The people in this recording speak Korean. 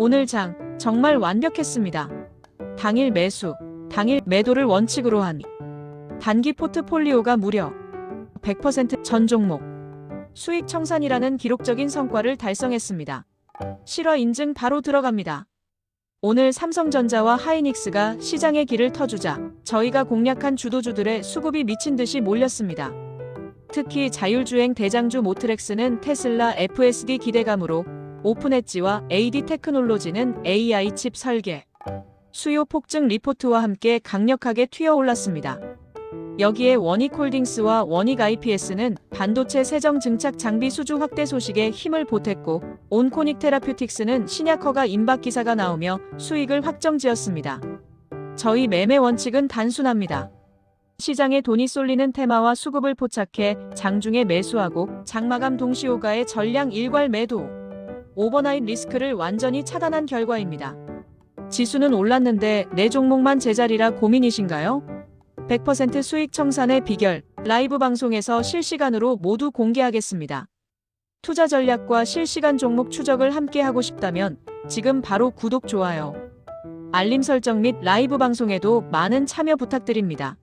오늘 장 정말 완벽했습니다. 당일 매수, 당일 매도를 원칙으로 한 단기 포트폴리오가 무려 100%전 종목 수익 청산이라는 기록적인 성과를 달성했습니다. 실화 인증 바로 들어갑니다. 오늘 삼성전자와 하이닉스가 시장의 길을 터주자 저희가 공략한 주도주들의 수급이 미친 듯이 몰렸습니다. 특히 자율주행 대장주 모트렉스는 테슬라 FSD 기대감으로 오픈엣지와 AD 테크놀로지는 AI 칩 설계, 수요 폭증 리포트와 함께 강력하게 튀어올랐습니다. 여기에 원익 홀딩스와 원익 IPS는 반도체 세정 증착 장비 수주 확대 소식에 힘을 보탰고 온코닉 테라퓨틱스는 신약 허가 임박 기사가 나오며 수익을 확정지었습니다. 저희 매매 원칙은 단순합니다. 시장에 돈이 쏠리는 테마와 수급을 포착해 장중에 매수하고 장마감 동시 호가의 전량 일괄 매도. 오버나잇 리스크를 완전히 차단한 결과입니다. 지수는 올랐는데 내 종목만 제자리라 고민이신가요? 100% 수익 청산의 비결, 라이브 방송에서 실시간으로 모두 공개하겠습니다. 투자 전략과 실시간 종목 추적을 함께 하고 싶다면 지금 바로 구독, 좋아요, 알림 설정 및 라이브 방송에도 많은 참여 부탁드립니다.